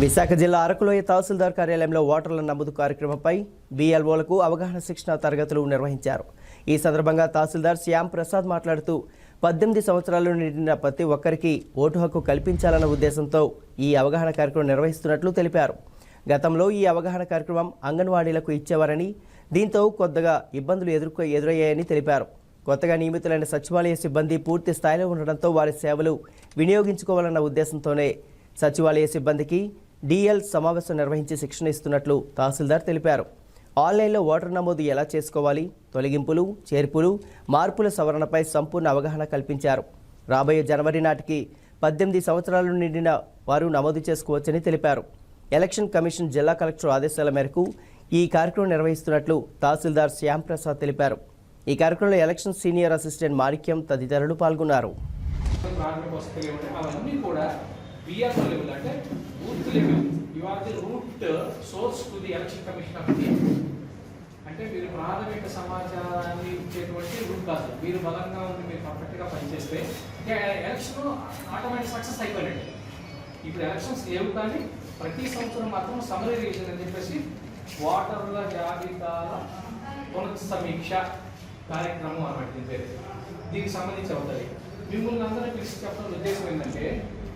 విశాఖ జిల్లా అరకులోయ తహసీల్దార్ కార్యాలయంలో ఓటర్ల నమోదు కార్యక్రమంపై బీఎల్ఓలకు అవగాహన శిక్షణ తరగతులు నిర్వహించారు. ఈ సందర్భంగా తహసీల్దార్ శ్యామ్ ప్రసాద్ మాట్లాడుతూ పద్దెనిమిది సంవత్సరాలు నిండిన ప్రతి ఒక్కరికి ఓటు హక్కు కల్పించాలన్న ఉద్దేశంతో ఈ అవగాహన కార్యక్రమం నిర్వహిస్తున్నట్లు తెలిపారు. గతంలో ఈ అవగాహన కార్యక్రమం అంగన్వాడీలకు ఇచ్చేవారని దీంతో కొద్దిగా ఇబ్బందులు ఎదుర్కొ ఎదురయ్యాయని తెలిపారు. కొత్తగా నియమితులైన సచివాలయ సిబ్బంది పూర్తి స్థాయిలో ఉండడంతో వారి సేవలు వినియోగించుకోవాలన్న ఉద్దేశంతోనే సచివాలయ సిబ్బందికి డిఎల్ సమావేశం నిర్వహించి శిక్షణ ఇస్తున్నట్లు తహసీల్దార్ తెలిపారు. ఆన్లైన్లో ఓటర్ నమోదు ఎలా చేసుకోవాలి? తొలగింపులు చేర్పులు మార్పుల సవరణపై సంపూర్ణ అవగాహన కల్పించారు. రాబోయే జనవరి నాటికి పద్దెనిమిది సంవత్సరాలు నిండిన వారు నమోదు చేసుకోవచ్చని తెలిపారు. ఎలక్షన్ కమిషన్ జిల్లా కలెక్టర్ ఆదేశాల మేరకు ఈ కార్యక్రమం నిర్వహిస్తున్నట్లు తహసీల్దార్ శ్యాంప్రసాద్ తెలిపారు. ఈ కార్యక్రమంలో ఎలక్షన్ సీనియర్ అసిస్టెంట్ మాణిక్యం తదితరులు పాల్గొన్నారు. ప్రాథమిక వసతులు లెవెల్ అంటే booth level you are the root source to the election commission of India అంటే మీరు ప్రాథమిక సమాచారాన్ని ఇచ్చేటువంటి రూట్ కాదు. మీరు బలంగా ఉండి మీరు పర్ఫెక్ట్గా పనిచేస్తే ఎలక్షన్ ఆటోమేటిక్ సక్సెస్ అయిపోయినట్టు. ఇప్పుడు ఎలక్షన్స్ లేవు కానీ ప్రతి సంవత్సరం మాత్రం సమరీ రివిజన్ అని చెప్పేసి ఓటర్ల జాబితాల పునఃసమీక్ష కార్యక్రమం అన్నమాట దీని పేరు దీనికి సంబంధించి అవుతుంది. మిమ్మల్ని అందరూ పిలిచి చెప్పడం ఉద్దేశం ఏంటంటే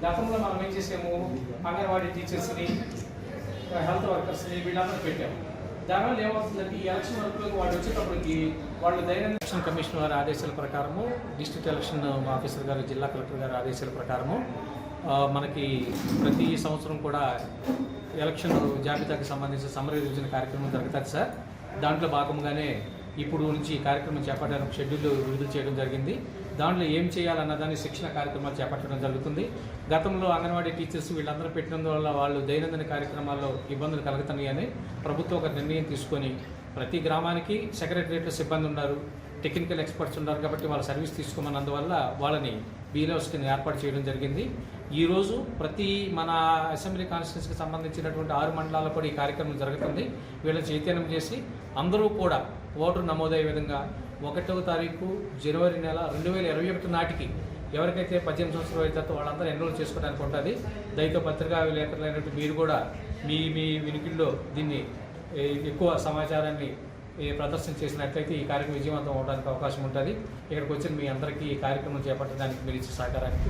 గతంలో మనం ఏం చేసాము? అంగన్వాడీ టీచర్స్ని హెల్త్ వర్కర్స్ని వీళ్ళందరూ పెట్టాము. దానివల్ల ఏమవుతుందంటే ఈ ఎలక్షన్ వరకు వాళ్ళు వచ్చేటప్పటికి వాళ్ళు దైనందిన ఎలక్షన్ కమిషన్ వారి ఆదేశాల ప్రకారము డిస్ట్రిక్ట్ ఎలక్షన్ ఆఫీసర్ గారు జిల్లా కలెక్టర్ గారి ఆదేశాల ప్రకారము మనకి ప్రతి సంవత్సరం కూడా ఎలక్షన్ జాబితాకి సంబంధించిన సమర రివిజన్ కార్యక్రమం జరుగుతుంది సార్. దాంట్లో భాగంగానే ఇప్పుడు నుంచి ఈ కార్యక్రమం చేపట్టడానికి షెడ్యూల్ విడుదల చేయడం జరిగింది. దాంట్లో ఏం చేయాలన్న దాన్ని శిక్షణ కార్యక్రమాలు చేపట్టడం జరుగుతుంది. గతంలో అంగన్వాడీ టీచర్స్ వీళ్ళందరూ పెట్టినందువల్ల వాళ్ళు దైనందిన కార్యక్రమాల్లో ఇబ్బందులు కలుగుతున్నాయని ప్రభుత్వం ఒక నిర్ణయం తీసుకొని ప్రతి గ్రామానికి సెక్రటరియట్లో సిబ్బంది ఉన్నారు టెక్నికల్ ఎక్స్పర్ట్స్ ఉన్నారు కాబట్టి వాళ్ళ సర్వీస్ తీసుకోమన్నందువల్ల వాళ్ళని బీలోస్ కింద ఏర్పాటు చేయడం జరిగింది. ఈరోజు ప్రతి మన అసెంబ్లీ కాన్స్టిట్యూన్స్కి సంబంధించినటువంటి ఆరు మండలాల్లో కూడా ఈ కార్యక్రమం జరుగుతుంది. వీళ్ళని చైతన్యం చేసి అందరూ కూడా ఓటరు నమోదయ్యే విధంగా ఒకటవ తారీఖు జనవరి నెల రెండు వేల ఇరవై ఒకటి నాటికి ఎవరికైతే పద్దెనిమిది సంవత్సరాలు అయితే వాళ్ళందరూ ఎన్రోల్ చేసుకోవడానికి ఉంటుంది. దయతో పత్రికా విలేకరులైనట్టు మీరు కూడా మీ మీ వినికిల్లో దీన్ని ఎక్కువ సమాచారాన్ని ప్రదర్శన చేసినట్లయితే ఈ కార్యక్రమం విజయవంతం అవడానికి అవకాశం ఉంటుంది. ఇక్కడికి వచ్చిన మీ అందరికీ ఈ కార్యక్రమం చేపట్టడానికి మీరు ఇచ్చే సహకారానికి